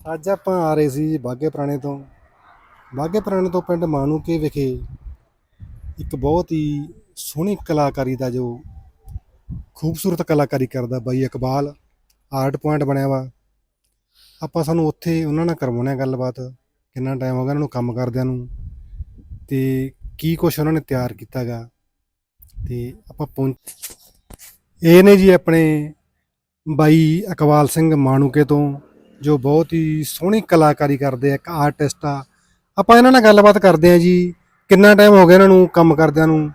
ਅੱਜ ਆਪਾਂ ਆ ਰਹੇ ਸੀ ਜੀ ਬਾਗੇ ਪੁਰਾਣੇ ਤੋਂ। ਬਾਗੇ ਪੁਰਾਣੇ ਤੋਂ ਪਿੰਡ ਮਾਨੂਕੇ ਵਿਖੇ ਇੱਕ ਬਹੁਤ ਹੀ ਸੋਹਣੀ ਕਲਾਕਾਰੀ ਦਾ ਜੋ ਖੂਬਸੂਰਤ ਕਲਾਕਾਰੀ ਕਰਦਾ ਬਾਈ ਇਕਬਾਲ। ਆਰਟ ਪੁਆਇੰਟ ਬਣਿਆ ਵਾ। ਆਪਾਂ ਸਾਨੂੰ ਉੱਥੇ ਉਹਨਾਂ ਨਾਲ ਕਰਵਾਉਣਾ ਗੱਲਬਾਤ, ਕਿੰਨਾ ਟਾਈਮ ਹੋ ਗਿਆ ਉਹਨਾਂ ਨੂੰ ਕੰਮ ਕਰਦਿਆਂ ਨੂੰ, ਤੇ ਕੀ ਕੁਛ ਉਹਨਾਂ ਨੇ ਤਿਆਰ ਕੀਤਾਗਾ। ਤੇ ਆਪਾਂ ਪਹੁੰਚ ਇਹ ਨੇ ਜੀ ਆਪਣੇ ਬਾਈ ਇਕਬਾਲ ਸਿੰਘ ਮਾਨੂਕੇ ਤੋਂ। ਜੋ ਬਹੁਤ ਹੀ ਸੋਹਣੀ ਕਲਾਕਾਰੀ ਕਰਦੇ ਆ ਇੱਕ ਆਰਟਿਸਟ ਆ। ਆਪਾਂ ਇਹਨਾਂ ਨਾਲ ਗੱਲਬਾਤ ਕਰਦੇ ਆ ਜੀ ਕਿੰਨਾ ਟਾਈਮ ਹੋ ਗਿਆ ਇਹਨਾਂ ਨੂੰ ਕੰਮ ਕਰਦਿਆਂ ਨੂੰ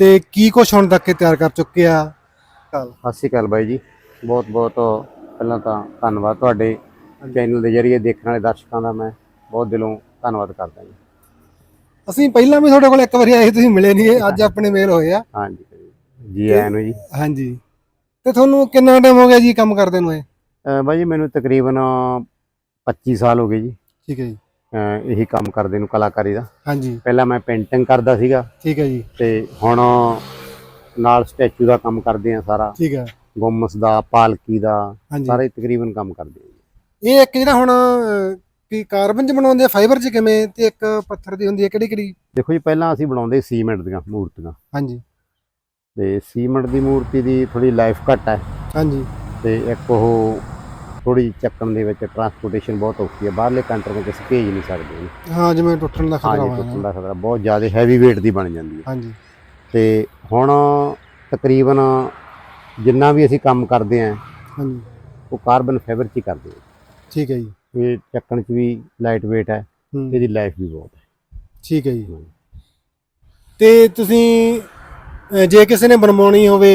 ਤੇ ਕੀ ਕੁਛ ਹੁਣ ਤੱਕ ਇਹ ਤਿਆਰ ਕਰ ਚੁੱਕੇ ਆ? ਕੱਲ ਸਤਿ ਸ਼੍ਰੀ ਅਕਾਲ ਬਾਈ ਜੀ। ਬਹੁਤ ਬਹੁਤ ਪਹਿਲਾਂ ਤਾਂ ਧੰਨਵਾਦ ਤੁਹਾਡੇ ਚੈਨਲ ਦੇ ਜ਼ਰੀਏ ਦੇਖਣ ਵਾਲੇ ਦਰਸ਼ਕਾਂ ਦਾ ਮੈਂ ਬਹੁਤ ਦਿਲੋਂ ਧੰਨਵਾਦ ਕਰਦਾ ਜੀ। ਅਸੀਂ ਪਹਿਲਾਂ ਵੀ ਤੁਹਾਡੇ ਕੋਲ ਇੱਕ ਵਾਰੀ ਆਏ ਸੀ, ਤੁਸੀਂ ਮਿਲੇ ਨਹੀਂ ਅੱਜ ਆਪਣੇ ਮੇਲ ਹੋਏ ਆ। ਹਾਂਜੀ ਜੀ ਆਇਆਂ ਨੂੰ ਜੀ। ਹਾਂਜੀ। ਤੇ ਤੁਹਾਨੂੰ ਕਿੰਨਾ ਟਾਈਮ ਹੋ ਗਿਆ ਜੀ ਕੰਮ ਕਰਦੇ ਨੂੰ ਇਹ? ਬਾਈ ਜੀ ਮੈਨੂੰ ਤਕਰੀਬਨ 25 ਸਾਲ ਹੋ ਗਏ ਜੀ। ਠੀਕ ਹੈ ਜੀ। ਇਹੀ ਕੰਮ ਕਰਦੇ ਨੂੰ ਕਲਾਕਾਰੀ ਦਾ। ਹਾਂਜੀ। ਪਹਿਲਾਂ ਮੈਂ ਪੇਂਟਿੰਗ ਕਰਦਾ ਸੀਗਾ। ਠੀਕ ਹੈ ਜੀ। ਤੇ ਹੁਣ ਨਾਲ ਸਟੈਚੂ ਦਾ ਕੰਮ ਕਰਦੇ ਆ ਸਾਰਾ। ਠੀਕ ਹੈ। ਗੁੰਮਸ ਦਾ ਪਾਲਕੀ ਦਾ ਸਾਰੇ ਤਕਰੀਬਨ ਕੰਮ ਕਰਦੇ ਆ। ਇਹ ਇੱਕ ਜਿਹੜਾ ਹੁਣ ਕੀ ਕਾਰਬਨ ਚ ਬਣਾਉਂਦੇ ਆ ਫਾਈਬਰ ਚ ਕਿਵੇਂ? ਤੇ ਇੱਕ ਪੱਥਰ ਦੀ ਹੁੰਦੀ ਹੈ ਕਿਹੜੀ ਕਿਹੜੀ? ਦੇਖੋ ਜੀ ਪਹਿਲਾਂ ਅਸੀਂ ਬਣਾਉਂਦੇ ਸੀਮੈਂਟ ਦੀਆਂ ਮੂਰਤੀਆਂ। ਹਾਂਜੀ। ਤੇ ਸੀਮੈਂਟ ਦੀ ਮੂਰਤੀ ਦੀ ਥੋੜੀ ਲਾਈਫ ਘੱਟ ਹੈ। ਹਾਂਜੀ। ਤੇ ਇੱਕ ਉਹ ਥੋੜੀ ਚੱਕਣ ਦੇ ਵਿੱਚ ਟਰਾਂਸਪੋਰਟੇਸ਼ਨ ਬਹੁਤ ਔਖੀ ਹੈ। ਬਾਹਰਲੇ ਕੰਟਰੀਆਂ ਵਿੱਚ ਅਸੀਂ ਭੇਜ ਨਹੀਂ ਸਕਦੇ। ਹਾਂ ਜਿਵੇਂ ਟੁੱਟਣ ਦਾ ਖਤਰਾ ਹੋਇਆ ਟੁੱਟਣ ਦਾ ਖਤਰਾ ਬਹੁਤ ਜ਼ਿਆਦਾ ਹੈਵੀ weight ਦੀ ਬਣ ਜਾਂਦੀ ਹੈ। ਹਾਂਜੀ। ਤੇ ਹੁਣ ਤਕਰੀਬਨ ਜਿੰਨਾ ਵੀ ਅਸੀਂ ਕੰਮ ਕਰਦੇ ਆਂ ਹਾਂਜੀ। ਉਹ ਕਾਰਬਨ ਫਾਈਬਰ 'ਚ ਹੀ ਕਰਦੇ ਠੀਕ ਹੈ ਜੀ। ਇਹ ਚੱਕਣ 'ਚ ਵੀ ਲਾਈਟ weight ਹੈ ਇਹਦੀ ਲਾਈਫ ਵੀ ਬਹੁਤ ਹੈ। ਠੀਕ ਹੈ ਜੀ। ਤੇ ਤੁਸੀਂ ਜੇ ਕਿਸੇ ਨੇ ਬਣਵਾਉਣੀ ਹੋਵੇ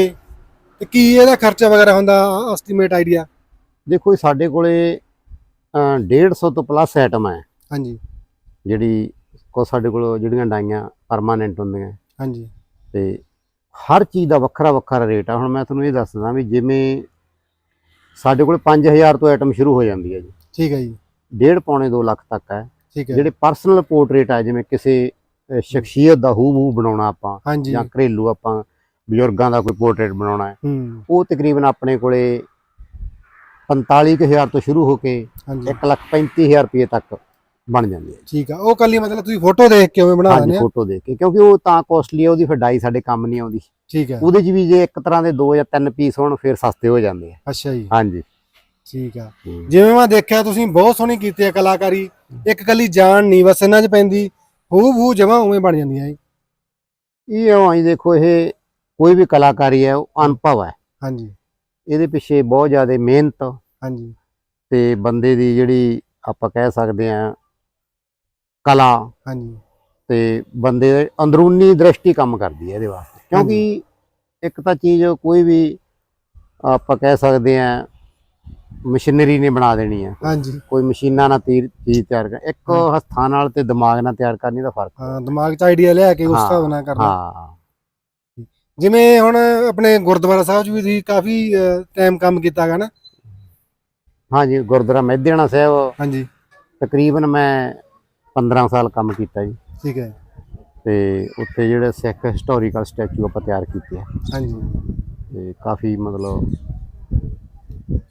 ਤੇ ਕੀ ਇਹਦਾ ਖਰਚਾ ਵਗੈਰਾ ਹੁੰਦਾ ਐਸਟੀਮੇਟ ਆਈਡੀਆ ਦੇਖੋ ਜੀ ਸਾਡੇ ਕੋਲੇ ਅਹ, 150 ਤੋਂ ਪਲੱਸ ਆਈਟਮ ਹੈ। ਹਾਂਜੀ। ਜਿਹੜੀ ਕੋ ਸਾਡੇ ਕੋਲ ਜਿਹੜੀਆਂ ਡਾਈਆਂ ਪਰਮਾਨੈਂਟ ਹੁੰਦੀਆਂ। ਹਾਂਜੀ। ਤੇ ਹਰ ਚੀਜ਼ ਦਾ ਵੱਖਰਾ ਵੱਖਰਾ ਰੇਟ ਆ। ਹੁਣ ਮੈਂ ਤੁਹਾਨੂੰ ਇਹ ਦੱਸਦਾ ਵੀ ਜਿਵੇਂ ਸਾਡੇ ਕੋਲ 5000 ਤੋਂ ਆਈਟਮ ਸ਼ੁਰੂ ਹੋ ਜਾਂਦੀ ਹੈ ਜੀ। ਠੀਕ ਹੈ ਜੀ। ਡੇਢ ਪੌਣੇ 2 ਲੱਖ ਤੱਕ ਹੈ। ਠੀਕ ਹੈ। ਜਿਹੜੇ ਪਰਸਨਲ ਪੋਰਟਰੇਟ ਆ ਜਿਵੇਂ ਕਿਸੇ ਸ਼ਖਸੀਅਤ ਦਾ ਹੂ ਬਣਾਉਣਾ ਆਪਾਂ ਜਾਂ ਘਰੇਲੂ ਆਪਾਂ ਬਜ਼ੁਰਗਾਂ ਦਾ ਕੋਈ ਪੋਰਟਰੇਟ ਬਣਾਉਣਾ ਹੈ। ਹੂੰ। ਉਹ ਤਕਰੀਬਨ ਆਪਣੇ ਕੋਲੇ 45000 ਤੋਂ ਸ਼ੁਰੂ ਹੋ ਕੇ ਹਾਂਜੀ। 135000 ਰੁਪਏ ਤੱਕ ਬਣ ਜਾਂਦੀ ਹੈ ਠੀਕ ਆ ਉਹ ਕੱਲੀ ਮਤਲਬ ਤੁਸੀਂ ਫੋਟੋ ਦੇਖ ਕੇ ਉਵੇਂ ਬਣਾ ਹਾਂਜੀ ਆ ਫੋਟੋ ਦੇਖ ਕੇ ਕਿਉਂਕਿ ਉਹ ਤਾਂ ਕੋਸਟਲੀ ਹੈ ਉਹਦੀ ਫਿਰ ਡਾਈ ਸਾਡੇ ਕੰਮ ਨਹੀਂ ਆਉਂਦੀ। ਠੀਕ ਹੈ। ਉਹਦੇ 'ਚ ਵੀ ਜੇ ਇੱਕ ਤਰ੍ਹਾਂ ਦੇ ਦੋ ਜਾਂ ਤਿੰਨ ਪੀਸ ਹੋਣ ਫਿਰ ਸਸਤੇ ਹੋ ਜਾਂਦੇ ਆ। ਅੱਛਾ ਜੀ। ਹਾਂਜੀ। ਠੀਕ ਆ। ਜਿਵੇਂ ਮੈਂ ਦੇਖਿਆ ਤੁਸੀਂ ਬਹੁਤ ਸੋਹਣੀ ਕੀਤੀ ਹੈ ਕਲਾਕਾਰੀ। ਇੱਕ ਕੱਲੀ ਜਾਨ ਨਹੀਂ ਬਸ ਇਹਨਾਂ 'ਚ ਪੈਂਦੀ ਹੂ ਹੂ ਜਮਾ ਉਵੇਂ ਬਣ ਜਾਂਦੀਆਂ ਜੀ। ਇਹ ਆਈ ਦੇਖੋ ਇਹ ਕੋਈ ਵੀ ਕਲਾਕਾਰੀ ਹੈ ਉਹ ਅਨੁਭਵ ਹੈ। ਹਾਂਜੀ। ਇਹਦੇ ਪਿੱਛੇ ਬਹੁਤ ਜ਼ਿਆਦਾ ਮਿਹਨਤ ਹਾਂਜੀ। ਤੇ ਬੰਦੇ ਦੀ ਜਿਹੜੀ ਆਪਾਂ ਕਹਿ ਸਕਦੇ ਆ ਕਲਾ ਹਾਂਜੀ। ਤੇ ਬੰਦੇ ਦੇ ਅੰਦਰੂਨੀ ਦ੍ਰਿਸ਼ਟੀ ਕੰਮ ਕਰਦੀ ਹੈ ਇਹਦੇ ਵਾਸਤੇ। ਕਿਉਂਕਿ ਇੱਕ ਤਾਂ ਚੀਜ਼ ਕੋਈ ਵੀ ਆਪਾਂ ਕਹਿ ਸਕਦੇ ਆ ਮਸ਼ੀਨਰੀ ਨੇ ਬਣਾ ਦੇਣੀ ਹੈ। ਹਾਂਜੀ। ਕੋਈ ਮਸ਼ੀਨਾਂ ਨਾਲ ਤੀਰ ਚੀਜ਼ ਤਿਆਰ ਕਰ ਇੱਕ। ਹੱਥਾਂ ਨਾਲ ਤੇ ਦਿਮਾਗ ਨਾਲ ਤਿਆਰ ਕਰਨੀ ਦਾ ਫ਼ਰਕ ਹੈ। ਦਿਮਾਗ 'ਚ ਆਈਡੀਆ ਲਿਆ ਕੇ ਉਸ ਹਿਸਾਬ ਨਾਲ ਕਰਨਾ। ਹਾਂ। ਜਿਵੇਂ ਹੁਣ ਆਪਣੇ ਗੁਰਦੁਆਰਾ ਸਾਹਿਬ 'ਚ ਵੀ ਤੁਸੀਂ ਕਾਫੀ ਟਾਈਮ ਕੰਮ ਕੀਤਾ ਹੈਗਾ ਨਾ? ਹਾਂਜੀ ਗੁਰਦੁਆਰਾ ਮਹਿਦਿਆਣਾ ਸਾਹਿਬ। ਹਾਂਜੀ। ਤਕਰੀਬਨ ਮੈਂ 15 ਸਾਲ ਕੰਮ ਕੀਤਾ ਜੀ। ਠੀਕ ਹੈ। ਤੇ ਉੱਥੇ ਜਿਹੜੇ ਸਿੱਖ ਹਿਸਟੋਰੀਕਲ ਸਟੈਚੂ ਆਪਾਂ ਤਿਆਰ ਕੀਤੇ ਆ। ਹਾਂਜੀ। ਤੇ ਕਾਫੀ ਮਤਲਬ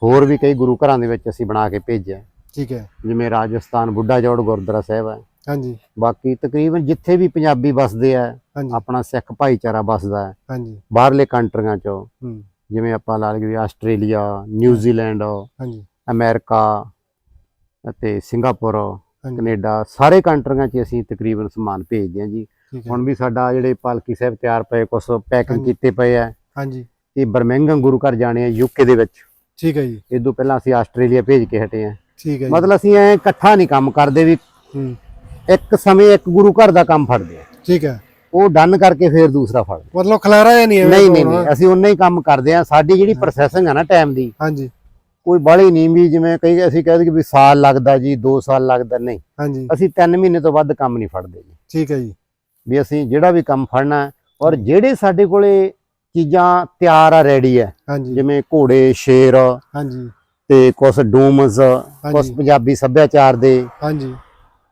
ਹੋਰ ਵੀ ਕਈ ਗੁਰੂ ਘਰਾਂ ਦੇ ਵਿੱਚ ਅਸੀਂ ਬਣਾ ਕੇ ਭੇਜਿਆ। ਠੀਕ ਹੈ। ਜਿਵੇਂ ਰਾਜਸਥਾਨ ਬੁੱਢਾ ਜੋੜ ਗੁਰਦੁਆਰਾ ਸਾਹਿਬ ਹੈ ਹਾਂਜੀ। ਬਾਕੀ ਤਕਰੀਬਨ ਜਿੱਥੇ ਵੀ ਪੰਜਾਬੀ ਵਸਦੇ ਆ ਆਪਣਾ ਸਿੱਖ ਭਾਈਚਾਰਾ ਵਸਦਾ ਹੈ। ਹਾਂਜੀ। ਬਾਹਰਲੇ ਕੰਟਰੀਆਂ ਚੋਂ ਜਿਵੇਂ ਆਪਾਂ ਲਾ ਲਈਏ ਆਸਟ੍ਰੇਲੀਆ ਨਿਊਜ਼ੀਲੈਂਡ ਹਾਂਜੀ। ਅਮਰੀਕਾ ਅਤੇ ਸਿੰਗਾਪੁਰ ਕੈਨੇਡਾ ਸਾਰੇ ਕੰਟਰੀਆਂ 'ਚ ਅਸੀਂ ਤਕਰੀਬਨ ਸਮਾਨ ਭੇਜਦੇ ਹਾਂ ਜੀ। ਹੁਣ ਵੀ ਸਾਡਾ ਜਿਹੜੇ ਪਾਲਕੀ ਸਾਹਿਬ ਤਿਆਰ ਪਏ ਕੁਝ ਪੈਕਿੰਗ। ਕੀਤੇ ਪਏ ਆ ਹਾਂਜੀ। ਇਹ ਬਰਮਿੰਗਮ ਗੁਰੂ ਘਰ ਜਾਣੇ ਆ ਯੂਕੇ ਦੇ ਵਿੱਚ। ਠੀਕ ਹੈ ਜੀ। ਤੋਂ ਪਹਿਲਾਂ ਅਸੀਂ ਆਸਟ੍ਰੇਲੀਆ ਭੇਜ ਕੇ ਹਟੇ ਆ ਠੀਕ ਹੈ ਜੀ। ਮਤਲਬ ਅਸੀਂ ਐ ਇਕੱਠਾ ਨਹੀਂ ਕੰਮ ਕਰਦੇ ਵੀ ਇੱਕ ਸਮੇਂ ਇੱਕ ਗੁਰੂ ਘਰ ਦਾ ਕੰਮ ਫੜਦੇ ਆ। ਠੀਕ ਹੈ। ਉਹ ਡਨ ਕਰਕੇ ਫਿਰ ਦੂਸਰਾ ਫੜਦੇ ਮਤਲਬ ਖਲਾਰਾ ਜਾਂ ਨਹੀਂ ਨਹੀਂ ਨਹੀਂ ਅਸੀਂ ਉਨਾ ਹੀ ਕੰਮ ਕਰਦੇ ਆ। ਸਾਡੀ ਜਿਹੜੀ ਪ੍ਰੋਸੈਸਿੰਗ ਆ ਨਾ ਟਾਈਮ ਦੀ ਹਾਂਜੀ। ਕੋਈ ਬਾਹਲੀ ਨਹੀਂ ਵੀ ਜਿਵੇਂ ਕਈ ਅਸੀਂ ਕਹਿੰਦੇ ਕਿ ਵੀ ਸਾਲ ਲੱਗਦਾ ਜੀ 2 ਸਾਲ ਲੱਗਦਾ ਨਹੀਂ। ਹਾਂਜੀ। ਅਸੀਂ 3 ਮਹੀਨੇ ਤੋਂ ਵੱਧ ਕੰਮ ਨਹੀਂ ਫੜਦੇ ਜੀ। ਠੀਕ ਹੈ ਜੀ। ਵੀ ਅਸੀਂ ਜਿਹੜਾ ਵੀ ਕੰਮ ਫੜਨਾ ਹੈ, ਔਰ ਜਿਹੜੇ ਸਾਡੇ ਕੋਲੇ ਚੀਜ਼ਾਂ ਤਿਆਰ ਆ ਰੈਡੀ ਹੈ ਜਿਵੇਂ ਘੋੜੇ ਸ਼ੇਰ ਹਾਂਜੀ। ਤੇ ਕੁਝ ਡੂਮਸ ਕੁਝ ਪੰਜਾਬੀ ਸੱਭਿਆਚਾਰ ਦੇ ਹਾਂਜੀ।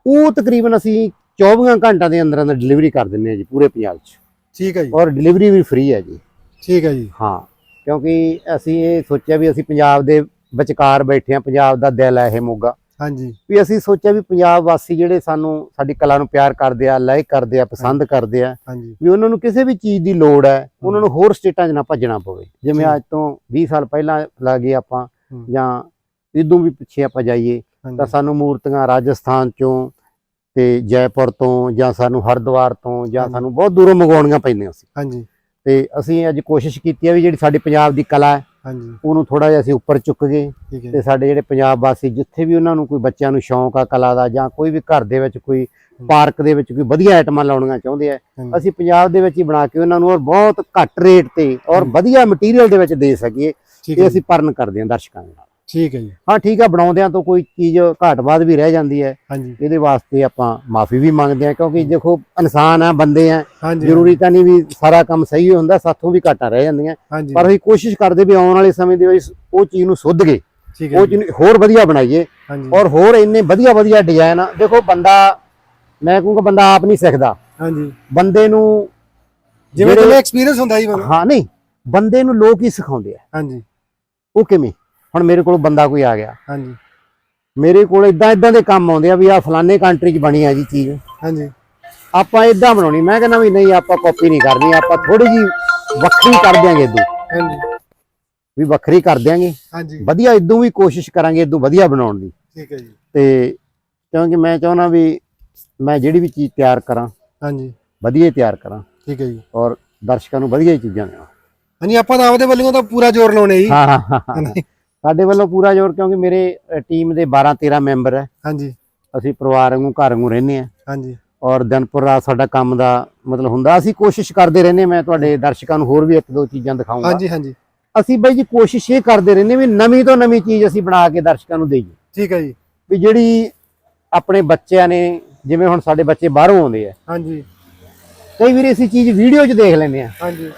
ਉਹ ਤਕਰੀਬਨ ਅਸੀਂ 24 ਘੰਟਿਆਂ ਦੇ ਅੰਦਰ ਅੰਦਰ ਡਿਲੀਵਰੀ ਕਰ ਦਿੰਦੇ ਹਾਂ ਜੀ ਪੂਰੇ ਪੰਜਾਬ 'ਚ। ਠੀਕ ਹੈ ਜੀ। ਔਰ ਡਿਲੀਵਰੀ ਵੀ ਫ੍ਰੀ ਹੈ ਜੀ। ਠੀਕ ਹੈ ਜੀ। ਹਾਂ ਕਿਉਂਕਿ ਅਸੀਂ ਇਹ ਸੋਚਿਆ ਵੀ ਅਸੀਂ ਪੰਜਾਬ ਦੇ ਵਿਚਕਾਰ ਬੈਠੇ ਹਾਂ ਪੰਜਾਬ ਦਾ ਦਿਲ ਹੈ ਇਹ ਮੋਗਾ। ਹਾਂਜੀ। ਵੀ ਅਸੀਂ ਸੋਚਿਆ ਵੀ ਪੰਜਾਬ ਵਾਸੀ ਜਿਹੜੇ ਸਾਨੂੰ ਸਾਡੀ ਕਲਾ ਨੂੰ ਪਿਆਰ ਕਰਦੇ ਆ ਲਾਇਕ ਕਰਦੇ ਆ ਪਸੰਦ ਕਰਦੇ ਆ ਵੀ ਉਹਨਾਂ ਨੂੰ ਕਿਸੇ ਵੀ ਚੀਜ਼ ਦੀ ਲੋੜ ਹੈ ਉਹਨਾਂ ਨੂੰ ਹੋਰ ਸਟੇਟਾਂ 'ਚ ਨਾ ਭੱਜਣਾ ਪਵੇ। ਜਿਵੇਂ। ਅੱਜ ਤੋਂ 20 ਸਾਲ ਪਹਿਲਾਂ ਲਾਗੇ ਆਪਾਂ। ਜਾਂ ਇਦੋਂ ਵੀ ਪਿੱਛੇ ਆਪਾਂ ਜਾਈਏ ਤਾਂ ਸਾਨੂੰ ਮੂਰਤੀਆਂ ਰਾਜਸਥਾਨ ਚੋਂ ਤੇ ਜੈਪੁਰ ਤੋਂ ਜਾਂ ਸਾਨੂੰ ਹਰਿਦੁਆਰ ਤੋਂ ਜਾਂ। ਸਾਨੂੰ ਬਹੁਤ ਦੂਰੋਂ ਮੰਗਵਾਉਣੀਆਂ ਪੈਂਦੀਆਂ ਸੀ। ਹਾਂਜੀ। ਤੇ ਅਸੀਂ ਅੱਜ ਕੋਸ਼ਿਸ਼ ਕੀਤੀ ਹੈ ਵੀ ਜਿਹੜੀ ਸਾਡੇ ਪੰਜਾਬ ਦੀ ਕਲਾ ਹੈ ਹਾਂਜੀ। ਉਹਨੂੰ ਥੋੜਾ ਜਿਹਾ ਅਸੀਂ ਉੱਪਰ ਚੁੱਕ ਗਏ ਤੇ ਸਾਡੇ ਜਿਹੜੇ ਪੰਜਾਬ ਵਾਸੀ ਜਿੱਥੇ ਵੀ ਉਹਨਾਂ ਨੂੰ ਕੋਈ ਬੱਚਿਆਂ ਨੂੰ ਸ਼ੌਂਕ ਆ ਕਲਾ ਦਾ ਜਾਂ ਕੋਈ ਵੀ ਘਰ ਦੇ ਵਿੱਚ ਕੋਈ ਪਾਰਕ ਦੇ ਵਿੱਚ ਕੋਈ ਵਧੀਆ ਆਈਟਮਾਂ ਲਾਉਣੀਆਂ ਚਾਹੁੰਦੇ ਆ ਅਸੀਂ ਪੰਜਾਬ ਦੇ ਵਿੱਚ ਹੀ ਬਣਾ ਕੇ ਉਹਨਾਂ ਨੂੰ ਔਰ ਬਹੁਤ ਘੱਟ ਰੇਟ ਤੇ ਔਰ। ਵਧੀਆ ਮਟੀਰੀਅਲ ਦੇ ਵਿੱਚ ਦੇ ਸਕੀਏ ਇਹ ਅਸੀਂ ਪਰਨ ਕਰਦੇ ਹਾਂ ਦਰਸ਼ਕਾਂ ਦੇ ਨਾਲ। ਠੀਕ ਹੈ ਜੀ। ਹਾਂ ਠੀਕ ਆ ਬਣਾਉਂਦਿਆਂ ਤੋਂ ਕੋਈ ਚੀਜ਼ ਘਾਟ ਬਾਅਦ ਵੀ ਰਹਿ ਜਾਂਦੀ ਹੈ। ਹਾਂਜੀ। ਇਹਦੇ ਵਾਸਤੇ ਆਪਾਂ ਮਾਫੀ ਵੀ ਮੰਗਦੇ ਹਾਂ ਕਿਉਂਕਿ ਦੇਖੋ ਇਨਸਾਨ ਆ ਬੰਦੇ ਆ। ਜ਼ਰੂਰੀ ਤਾਂ ਨਹੀਂ ਵੀ ਸਾਰਾ ਕੰਮ ਸਹੀ ਹੀ ਹੁੰਦਾ ਸਾਥੋਂ ਵੀ ਘਾਟਾਂ ਰਹਿ ਜਾਂਦੀਆਂ। ਪਰ ਅਸੀਂ ਕੋਸ਼ਿਸ਼ ਕਰਦੇ ਵੀ ਆਉਣ ਵਾਲੇ ਸਮੇਂ ਦੇ ਵਿੱਚ ਉਹ ਚੀਜ਼ ਨੂੰ ਸੁੱਧ ਗਏ ਹੈ ਉਹ ਚੀਜ਼ ਹੋਰ ਵਧੀਆ ਬਣਾਈਏ। ਔਰ ਹੋਰ ਇੰਨੇ ਵਧੀਆ ਵਧੀਆ ਡਿਜ਼ਾਈਨ ਆ। ਦੇਖੋ ਬੰਦਾ ਮੈਂ ਕਹੂੰਗਾ ਬੰਦਾ ਆਪ ਨਹੀਂ ਸਿੱਖਦਾ। ਹਾਂਜੀ। ਬੰਦੇ ਨੂੰ ਜਿਵੇਂ ਤੁਹਾਨੂੰ ਐਕਸਪੀਰੀਅੰਸ ਹੁੰਦਾ ਜੀ ਹਾਂ ਨਹੀਂ। ਬੰਦੇ ਨੂੰ ਲੋਕ ਹੀ ਸਿਖਾਉਂਦੇ ਆ। ਹਾਂਜੀ। ਉਹ ਕਿਵੇਂ? ਹੁਣ ਮੇਰੇ ਕੋਲ ਬੰਦਾ ਕੋਈ ਆ ਗਿਆ। ਹਾਂਜੀ। ਮੇਰੇ ਕੋਲ ਇਦਾਂ ਇਦਾਂ ਦੇ ਕੰਮ ਆਉਂਦੇ ਆ ਵੀ ਆ ਫਲਾਣੇ ਕੰਟਰੀ 'ਚ ਬਣੀ ਆ ਜੀ ਚੀਜ਼। ਹਾਂਜੀ। ਆਪਾਂ ਇਦਾਂ ਬਣਾਉਣੀ ਮੈਂ ਕਹਿੰਦਾ ਵੀ ਨਹੀਂ ਆਪਾਂ ਕਾਪੀ ਨਹੀਂ ਕਰਨੀ ਆਪਾਂ ਥੋੜੀ ਜੀ ਵੱਖਰੀ ਕਰ ਦਿਆਂਗੇ ਇਦੋਂ ਹਾਂਜੀ। ਵੀ ਵੱਖਰੀ ਕਰ ਦਿਆਂਗੇ। ਹਾਂਜੀ। ਵਧੀਆ ਇਦੋਂ ਵੀ ਕੋਸ਼ਿਸ਼ ਕਰਾਂਗੇ ਇਦੋਂ ਵਧੀਆ ਬਣਾਉਣ ਦੀ। ਠੀਕ ਹੈ ਜੀ। ਤੇ ਕਿਉਂਕਿ ਮੈਂ ਚਾਹੁੰਦਾ ਵੀ ਮੈਂ ਜਿਹੜੀ ਵੀ ਚੀਜ਼ ਤਿਆਰ ਕਰਾਂ ਹਾਂਜੀ। ਵਧੀਆ ਹੀ ਤਿਆਰ ਕਰਾਂ। ਠੀਕ ਹੈ ਜੀ। ਔਰ ਦਰਸ਼ਕਾਂ ਨੂੰ ਵਧੀਆ ਹੀ ਚੀਜ਼ਾਂ ਦੇਵਾਂ ਹਾਂਜੀ ਆਪਾਂ ਤਾਂ ਆਪਦੇ ਵੱਲੋਂ ਤਾਂ ਪੂਰਾ ਜ਼ੋਰ ਲਾਉਣੇ ਜੀ। ਹਾਂ ਹਾਂ, ਹਾਂ ਸਾਡੇ ਵੱਲੋਂ ਪੂਰਾ ਜ਼ੋਰ ਕਿਉਂਕਿ ਮੇਰੇ ਟੀਮ ਦੇ 12 13 ਮੈਂਬਰ ਹੈ। ਹਾਂਜੀ। ਅਸੀਂ ਪਰਿਵਾਰ ਵਾਂਗੂ ਘਰ ਵਾਂਗੂ ਰਹਿੰਦੇ ਆ ਹਾਂਜੀ। ਔਰ ਦਿਨਪੁਰ ਰਾਤ ਸਾਡਾ ਕੰਮ ਦਾ ਮਤਲਬ ਹੁੰਦਾ। ਅਸੀਂ ਕੋਸ਼ਿਸ਼ ਕਰਦੇ ਰਹਿੰਦੇ ਮੈਂ ਤੁਹਾਡੇ ਦਰਸ਼ਕਾਂ ਨੂੰ ਹੋਰ ਵੀ ਇੱਕ ਦੋ ਚੀਜ਼ਾਂ ਦਿਖਾਉਂਗਾ ਹਾਂਜੀ ਹਾਂਜੀ। ਅਸੀਂ ਬਾਈ ਜੀ ਕੋਸ਼ਿਸ਼ ਇਹ ਕਰਦੇ ਰਹਿੰਦੇ ਵੀ ਨਵੀਂ ਤੋਂ ਨਵੀਂ ਚੀਜ਼ ਅਸੀਂ ਬਣਾ ਕੇ ਦਰਸ਼ਕਾਂ ਨੂੰ ਦੇਈਏ। ਠੀਕ ਹੈ ਜੀ। ਵੀ ਜਿਹੜੀ ਆਪਣੇ ਬੱਚਿਆਂ ਨੇ ਜਿਵੇਂ ਹੁਣ ਸਾਡੇ ਬੱਚੇ ਬਾਹਰੋਂ ਆਉਂਦੇ ਆ। ਹਾਂਜੀ। ਕਈ ਵਾਰੀ ਅਸੀਂ ਚੀਜ਼ ਵੀਡੀਓ 'ਚ ਦੇਖ ਲੈਂਦੇ ਆ ਹਾਂਜੀ।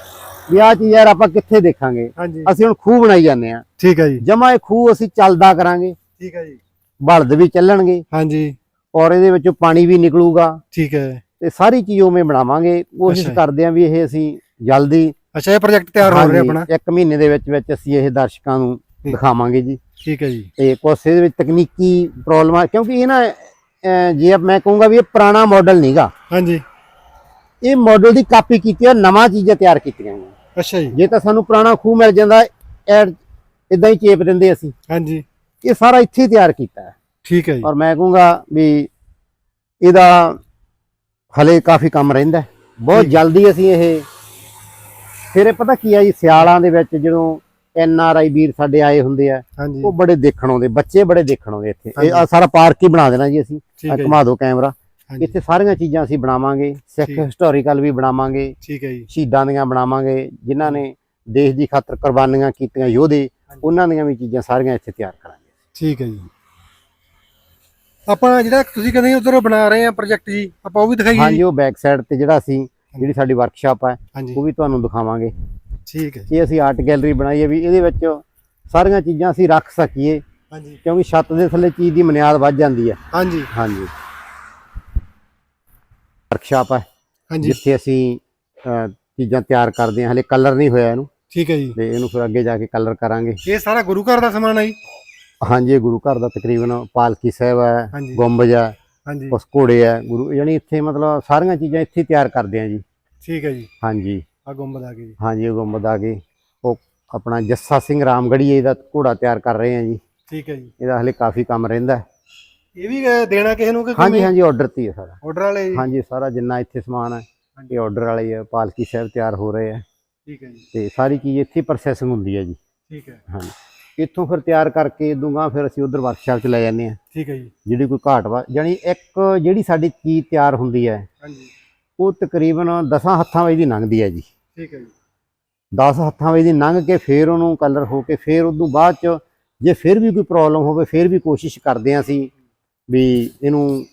ਵੀ ਆਹ ਚੀਜ਼ ਯਾਰ ਆਪਾਂ ਕਿੱਥੇ ਦੇਖਾਂਗੇ? ਹਾਂਜੀ। ਅਸੀਂ ਹੁਣ ਖੂਹ ਬਣਾਈ ਜਾਂਦੇ ਆ ਠੀਕ ਹੈ ਜੀ। ਜਮਾ ਇਹ ਖੂਹ ਅਸੀਂ ਚੱਲਦਾ ਕਰਾਂਗੇ। ਠੀਕ ਹੈ ਜੀ। ਬਲਦ ਵੀ ਚੱਲਣਗੇ। ਹਾਂਜੀ। ਔਰ ਇਹਦੇ ਵਿੱਚੋਂ ਪਾਣੀ ਵੀ ਨਿਕਲੂਗਾ। ਠੀਕ ਹੈ। ਤੇ ਸਾਰੀ ਚੀਜ਼ ਉਵੇਂ ਬਣਾਵਾਂਗੇ। ਕੋਸ਼ਿਸ਼। ਕਰਦੇ ਆਂ ਵੀ ਇਹ ਅਸੀਂ ਜਲਦੀ ਅੱਛਾ ਇਹ ਪ੍ਰੋਜੈਕਟ ਤਿਆਰ ਹੋ ਰਿਹਾ ਆਪਣਾ? ਇੱਕ ਮਹੀਨੇ ਦੇ ਵਿੱਚ ਵਿੱਚ ਅਸੀਂ ਇਹ ਦਰਸ਼ਕਾਂ ਨੂੰ। ਦਿਖਾਵਾਂਗੇ ਜੀ। ਠੀਕ ਹੈ ਜੀ। ਤੇ ਕੁਛ ਇਹਦੇ ਵਿੱਚ ਤਕਨੀਕੀ ਪ੍ਰੋਬਲਮ ਆ ਕਿਉਂਕਿ ਇਹ ਨਾ ਜੇ ਮੈਂ ਕਹੂੰਗਾ ਵੀ ਇਹ ਪੁਰਾਣਾ ਮਾਡਲ ਨਹੀਂਗਾ ਹਾਂਜੀ। ਇਹ ਮਾਡਲ ਦੀ ਕਾਪੀ ਕੀਤੀ ਹੈ ਨਵਾਂ ਚੀਜ਼ਾਂ ਤਿਆਰ ਕੀਤੀਆਂ ਗਈਆਂ ਅੱਛਾ ਜੀ। ਜੇ ਤਾਂ ਸਾਨੂੰ ਪੁਰਾਣਾ ਖੂਹ ਮਿਲ ਜਾਂਦਾ ਇਦਾਂ ਹੀ ਚੇਪ ਦਿੰਦੇ ਅਸੀਂ। ਹਾਂਜੀ। ਇਹ ਸਾਰਾ ਇੱਥੇ ਹੀ ਤਿਆਰ ਕੀਤਾ ਹੈ। ਠੀਕ ਹੈ ਜੀ। ਔਰ ਮੈਂ ਕਹੂੰਗਾ ਵੀ ਇਹਦਾ ਹਲੇ ਕਾਫੀ ਕੰਮ ਰਹਿੰਦਾ ਹੈ। ਬਹੁਤ। ਜਲਦੀ ਅਸੀਂ ਇਹ ਫਿਰ ਇਹ ਪਤਾ ਕੀ ਆ ਜੀ ਸਿਆਲਾਂ ਦੇ ਵਿੱਚ ਜਦੋਂ ਐਨ ਆਰ ਆਈ ਵੀਰ ਸਾਡੇ ਆਏ ਹੁੰਦੇ ਆ ਉਹ ਬੜੇ ਦੇਖਣ ਆਉਂਦੇ ਬੱਚੇ ਬੜੇ ਦੇਖਣ ਆਉਂਦੇ ਇੱਥੇ। ਇਹ ਸਾਰਾ ਪਾਰਕ ਹੀ ਬਣਾ ਦੇਣਾ ਜੀ ਅਸੀਂ ਘੁਮਾ ਦਿਓ ਕੈਮਰਾ। ਇੱਥੇ ਸਾਰੀਆਂ ਚੀਜ਼ਾਂ ਅਸੀਂ ਬਣਾਵਾਂਗੇ ਸਿੱਖ। ਹਿਸਟੋਰੀਕਲ ਵੀ ਬਣਾਵਾਂਗੇ ਠੀਕ ਹੈ ਜੀ। ਸ਼ਹੀਦਾਂ ਦੀਆਂ ਬਣਾਵਾਂਗੇ ਜਿਨ੍ਹਾਂ ਨੇ ਦੇਸ਼ ਦੀ ਖਾਤਰ ਕੁਰਬਾਨੀਆਂ ਕੀਤੀਆਂ ਯੋਧੇ ਉਹਨਾਂ ਦੀਆਂ ਵੀ ਚੀਜ਼ਾਂ ਸਾਰੀਆਂ ਇੱਥੇ ਤਿਆਰ ਕਰਾਂਗੇ। ਠੀਕ ਹੈ ਜੀ। ਆਪਾਂ ਜਿਹੜਾ ਤੁਸੀਂ ਕਹਿੰਦੇ ਉਧਰ ਬਣਾ ਰਹੇ ਆ ਪ੍ਰੋਜੈਕਟ ਜੀ ਆਪਾਂ ਉਹ ਵੀ ਦਿਖਾਈਏ ਹਾਂਜੀ ਜੀ। ਉਹ ਬੈਕ ਸਾਈਡ ਤੇ ਜਿਹੜਾ ਅਸੀਂ ਜਿਹੜੀ ਸਾਡੀ ਵਰਕਸ਼ਾਪ ਹੈ ਉਹ ਵੀ ਤੁਹਾਨੂੰ ਦਿਖਾਵਾਂਗੇ। ਠੀਕ ਹੈ ਇਹ ਅਸੀਂ ਆਰਟ ਗੈਲਰੀ ਬਣਾਈ ਹੈ ਵੀ ਇਹਦੇ ਵਿੱਚ ਸਾਰੀਆਂ ਚੀਜ਼ਾਂ ਅਸੀਂ ਰੱਖ ਸਕੀਏ ਹਾਂਜੀ। ਕਿਉਂਕਿ ਛੱਤ ਦੇ ਥੱਲੇ ਚੀਜ਼ ਦੀ ਬੁਨਿਆਦ ਵੱਧ ਜਾਂਦੀ ਹੈ। ਹਾਂਜੀ। ਹਾਂਜੀ। ਵਰਕਸ਼ਾਪ ਹੈ ਹਾਂਜੀ। ਜਿੱਥੇ ਅਸੀਂ ਅਹ, ਚੀਜ਼ਾਂ ਤਿਆਰ ਕਰਦੇ ਹਾਂ। ਹਲੇ ਕਲਰ ਨਹੀਂ ਹੋਇਆ ਇਹਨੂੰ। ਠੀਕ ਹੈ ਜੀ। ਤੇ ਇਹਨੂੰ ਫਿਰ ਅੱਗੇ ਜਾ ਕੇ ਕਲਰ ਕਰਾਂਗੇ। ਇਹ ਸਾਰਾ ਗੁਰੂ ਘਰ ਦਾ ਸਮਾਨ ਹੈ ਜੀ? ਹਾਂਜੀ ਇਹ ਗੁਰੂ ਘਰ ਦਾ ਤਕਰੀਬਨ ਪਾਲਕੀ ਸਾਹਿਬ ਹੈ ਹਾਂਜੀ। ਗੁੰਬਜ ਹੈ ਹਾਂਜੀ। ਉਸ ਘੋੜੇ ਹੈ ਗੁਰੂ ਯਾਨੀ ਇੱਥੇ ਮਤਲਬ ਸਾਰੀਆਂ ਚੀਜ਼ਾਂ ਇੱਥੇ ਹੀ ਤਿਆਰ ਕਰਦੇ ਹਾਂ ਜੀ। ਠੀਕ ਹੈ ਜੀ। ਹਾਂਜੀ। ਆ ਗੁੰਬਦ ਆ ਗਈ ਜੀ। ਹਾਂਜੀ ਉਹ ਗੁੰਬਦ ਆ ਗਏ ਉਹ ਆਪਣਾ ਜੱਸਾ ਸਿੰਘ ਰਾਮਗੜੀਏ ਦਾ ਘੋੜਾ ਤਿਆਰ ਕਰ ਰਹੇ ਹਾਂ ਜੀ। ਠੀਕ ਹੈ ਜੀ। ਇਹਦਾ ਹਲੇ ਕਾਫੀ ਕੰਮ ਰਹਿੰਦਾ। ਹੈ। ਇਹ ਵੀ ਅਹ, ਦੇਣਾ ਕਿਸੇ ਨੂੰ ਕਿ ਹਾਂਜੀ ਹਾਂਜੀ ਆਰਡਰ ਤੇ ਹੀ ਹੈ ਸਾਰਾ। ਆਰਡਰ ਵਾਲੇ ਜੀ। ਹਾਂਜੀ ਸਾਰਾ ਜਿੰਨਾ ਇੱਥੇ ਸਮਾਨ ਹੈ ਇਹ ਆਰਡਰ ਵਾਲੇ ਹੀ ਹੈ ਪਾਲਕੀ ਸਾਹਿਬ ਤਿਆਰ ਹੋ ਰਹੇ ਆ। ਠੀਕ ਹੈ ਜੀ। ਤੇ ਸਾਰੀ ਚੀਜ਼ ਇੱਥੇ ਪ੍ਰੋਸੈਸਿੰਗ ਹੁੰਦੀ ਹੈ ਜੀ। ਠੀਕ ਹੈ। ਹਾਂਜੀ। ਇੱਥੋਂ ਫਿਰ ਤਿਆਰ ਕਰਕੇ ਦੂੰਗਾ ਫਿਰ ਅਸੀਂ ਉਧਰ ਵਰਕਸ਼ਾਪ 'ਚ ਲੈ ਜਾਂਦੇ ਆ ਠੀਕ ਹੈ ਜੀ। ਜਿਹੜੀ ਕੋਈ ਘਾਟ ਵਾ ਜਾਨੀ ਇੱਕ ਜਿਹੜੀ ਸਾਡੀ ਚੀਜ਼ ਤਿਆਰ ਹੁੰਦੀ ਹੈ ਹਾਂਜੀ। ਉਹ ਤਕਰੀਬਨ 10 ਹੱਥਾਂ ਵਿੱਚ ਦੀ ਲੰਘਦੀ ਹੈ ਜੀ। ਠੀਕ ਹੈ ਜੀ। 10 ਹੱਥਾਂ ਵਿੱਚ ਦੀ ਲੰਘ ਕੇ ਫਿਰ ਉਹਨੂੰ ਕਲਰ ਹੋ ਕੇ ਫਿਰ ਉਦੋਂ ਬਾਅਦ 'ਚ ਜੇ ਫਿਰ ਵੀ ਕੋਈ ਪ੍ਰੋਬਲਮ ਹੋਵੇ ਫਿਰ ਵੀ ਕੋਸ਼ਿਸ਼ ਕਰਦੇ ਹਾਂ ਅਸੀਂ ਵੀ ਇਹਨੂੰ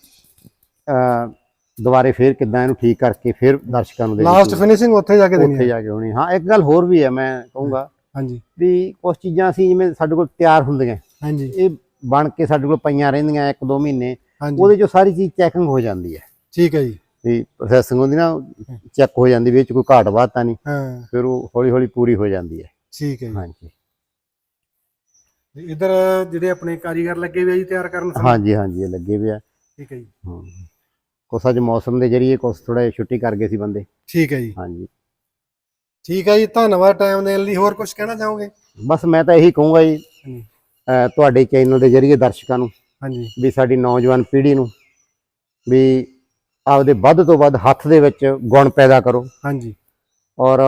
ਦੁਬਾਰੇ ਫਿਰ ਕਿੱਦਾਂ ਇਹਨੂੰ ਠੀਕ ਕਰਕੇ ਫਿਰ ਦਰਸ਼ਕਾਂ ਨੂੰ ਦੇ ਲਾਸਟ ਫਿਨਿਸ਼ਿੰਗ ਉੱਥੇ ਜਾ ਕੇ ਦੇਣੀ ਉੱਥੇ ਜਾ ਕੇ ਹੋਣੀ। ਹਾਂ ਇੱਕ ਗੱਲ ਹੋਰ ਵੀ ਹੈ ਮੈਂ ਕਹੂੰਗਾ ਹਾਂਜੀ। ਵੀ ਕੁਝ ਚੀਜ਼ਾਂ ਅਸੀਂ ਜਿਵੇਂ ਸਾਡੇ ਕੋਲ ਤਿਆਰ ਹੁੰਦੀਆਂ। ਹਾਂਜੀ। ਇਹ ਬਣ ਕੇ ਸਾਡੇ ਕੋਲ ਪਈਆਂ ਰਹਿੰਦੀਆਂ ਇੱਕ ਦੋ ਮਹੀਨੇ ਉਹਦੇ ਚੋਂ ਸਾਰੀ ਚੀਜ਼ ਚੈਕਿੰਗ ਹੋ ਜਾਂਦੀ ਹੈ। ਠੀਕ ਹੈ ਜੀ। ਵੀ ਪ੍ਰੋਸੈਸਿੰਗ ਹੁੰਦੀ ਨਾ ਚੈੱਕ ਹੋ ਜਾਂਦੀ ਵੀ ਇਹ 'ਚ ਕੋਈ ਘਾਟ ਵਾਧ ਤਾਂ ਨਹੀਂ। ਹਾਂ। ਫਿਰ ਉਹ ਹੌਲੀ ਹੌਲੀ ਪੂਰੀ ਹੋ ਜਾਂਦੀ ਹੈ। ਠੀਕ ਹੈ ਜੀ। ਹਾਂਜੀ। ਇਧਰ ਜਿਹੜੇ ਆਪਣੇ ਕਾਰੀਗਰ ਲੱਗੇ ਹੋਏ ਆ ਜੀ ਤਿਆਰ ਕਰਨ ਸਮੇਂ? ਹਾਂਜੀ ਹਾਂਜੀ ਇਹ ਲੱਗੇ ਹੋਏ ਆ। ਠੀਕ ਹੈ ਜੀ। ਹਾਂ। ਕੁਛ ਅੱਜ ਮੌਸਮ ਦੇ ਜਰੀਏ ਕੁਛ ਥੋੜਾ ਛੁੱਟੀ ਕਰ ਗਏ ਸੀ ਬੰਦੇ। ਠੀਕ ਹੈ ਜੀ। ਹਾਂਜੀ। ਠੀਕ ਹੈ ਜੀ ਧੰਨਵਾਦ ਟਾਈਮ ਦੇਣ ਲਈ। ਹੋਰ ਕੁਝ ਕਹਿਣਾ ਚਾਹੋਗੇ? ਬਸ ਮੈਂ ਤਾਂ ਇਹੀ ਕਹੂੰਗਾ ਜੀ ਹਾਂਜੀ। ਅਹ ਤੁਹਾਡੇ ਚੈਨਲ ਦੇ ਜਰੀਏ ਦਰਸ਼ਕਾਂ ਨੂੰ ਹਾਂਜੀ। ਵੀ ਸਾਡੀ ਨੌਜਵਾਨ ਪੀੜ੍ਹੀ ਨੂੰ ਵੀ ਆਪਦੇ ਵੱਧ ਤੋਂ ਵੱਧ ਹੱਥ ਦੇ ਵਿੱਚ ਗੁਣ ਪੈਦਾ ਕਰੋ। ਹਾਂਜੀ। ਔਰ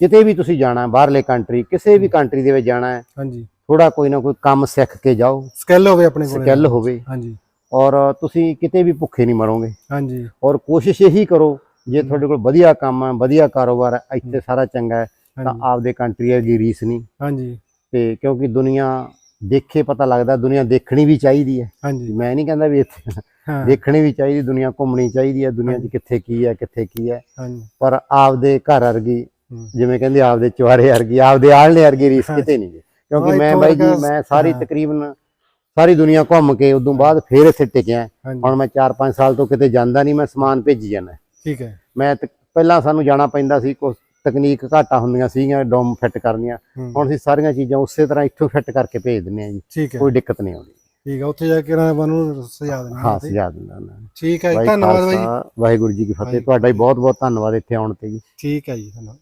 ਕਿਤੇ ਵੀ ਤੁਸੀਂ ਜਾਣਾ ਹੈ ਬਾਹਰਲੇ ਕੰਟਰੀ ਕਿਸੇ ਵੀ ਕੰਟਰੀ ਦੇ ਵਿੱਚ ਜਾਣਾ ਹੈ ਹਾਂਜੀ। ਥੋੜਾ ਕੋਈ ਨਾ ਕੋਈ ਕੰਮ ਸਿੱਖ ਕੇ ਜਾਓ। ਸਕਿੱਲ ਹੋਵੇ ਆਪਣੇ ਕੋਲ। ਸਕਿੱਲ ਹੋਵੇ। ਹਾਂਜੀ। ਔਰ ਤੁਸੀਂ ਕਿਤੇ ਵੀ ਭੁੱਖੇ ਨਹੀਂ ਮਰੋਗੇ। ਹਾਂਜੀ। ਔਰ ਕੋਸ਼ਿਸ਼ ਇਹੀ ਕਰੋ ਜੇ ਤੁਹਾਡੇ ਕੋਲ ਵਧੀਆ ਕੰਮ ਹੈ ਵਧੀਆ ਕਾਰੋਬਾਰ ਹੈ ਇੱਥੇ ਸਾਰਾ ਚੰਗਾ ਹੈ ਤਾਂ ਆਪਦੇ ਕੰਟਰੀ ਵਰਗੀ ਰੀਸ ਨਹੀਂ। ਹਾਂਜੀ। ਤੇ ਕਿਉਂਕਿ ਦੁਨੀਆ ਦੇਖੇ ਪਤਾ ਲੱਗਦਾ ਦੁਨੀਆ ਦੇਖਣੀ ਵੀ ਚਾਹੀਦੀ ਹੈ। ਹਾਂਜੀ। ਮੈਂ ਨਹੀਂ ਕਹਿੰਦਾ ਵੀ ਇੱਥੇ ਹਾਂ। ਦੇਖਣੀ ਵੀ ਚਾਹੀਦੀ ਦੁਨੀਆ ਘੁੰਮਣੀ ਚਾਹੀਦੀ ਹੈ ਦੁਨੀਆ 'ਚ ਕਿੱਥੇ ਕੀ ਹੈ ਕਿੱਥੇ ਕੀ ਹੈ। ਪਰ ਆਪਦੇ ਘਰ ਵਰਗੀ ਹੂੰ। ਜਿਵੇਂ ਕਹਿੰਦੇ ਆਪਦੇ ਚੁਆਰੇ ਵਰਗੀ ਆਪਦੇ ਆਲਣੇ ਵਰਗੀ ਰੀਸ ਹਾਂ। ਕਿਤੇ ਨਹੀਂ ਜੀ। ਕਿਉਂਕਿ ਮੈਂ ਬਾਈ ਜੀ ਮੈਂ ਸਾਰੀ। ਤਕਰੀਬਨ ਸਾਰੀ ਦੁਨੀਆ ਘੁੰਮ ਕੇ ਉਦੋਂ ਬਾਅਦ ਫੇਰ ਇੱਥੇ ਟਿਕਿਆ। ਹੁਣ ਮੈਂ 4-5 ਸਾਲ ਤੋਂ ਕਿਤੇ ਜਾਂਦਾ ਨਹੀਂ ਮੈਂ ਸਮਾਨ ਭੇਜੀ ਜਾਂਦਾ। ਠੀਕ ਹੈ। ਮੈਂ ਪਹਿਲਾਂ ਸਾਨੂੰ ਜਾਣਾ ਪੈਂਦਾ ਸੀ ਕੁਝ ਤਕਨੀਕ ਘਾਟਾ ਹੁੰਦੀਆਂ ਸੀਗੀਆਂ ਡੋਮ ਫਿੱਟ ਕਰਨੀਆਂ। ਹੁਣ ਅਸੀਂ ਸਾਰੀਆਂ ਚੀਜ਼ਾਂ ਉਸੇ ਤਰ੍ਹਾਂ ਇੱਥੋਂ ਫਿੱਟ ਕਰਕੇ ਭੇਜ ਦਿੰਦੇ ਆ ਜੀ। ਕੋਈ ਦਿੱਕਤ ਨਹੀਂ ਆਉਂਦੀ। ਠੀਕ ਹੈ ਉੱਥੇ ਜਾ ਕੇ ਨਾ ਨੂੰ ਸਜਾ ਦੇਣਾ ਹਾਂ ਸਜਾ ਨੇ। ਠੀਕ ਹੈ ਧੰਨਵਾਦ ਬਾਈ ਵਾਹਿਗੁਰੂ ਜੀ ਕੀ ਫਤਿਹ। ਤੁਹਾਡਾ ਹੀ ਬਹੁਤ ਬਹੁਤ ਧੰਨਵਾਦ ਇੱਥੇ ਆਉਣ ਤੇ ਜੀ। ਠੀਕ ਹੈ ਜੀ ਧੰਨਵਾਦ।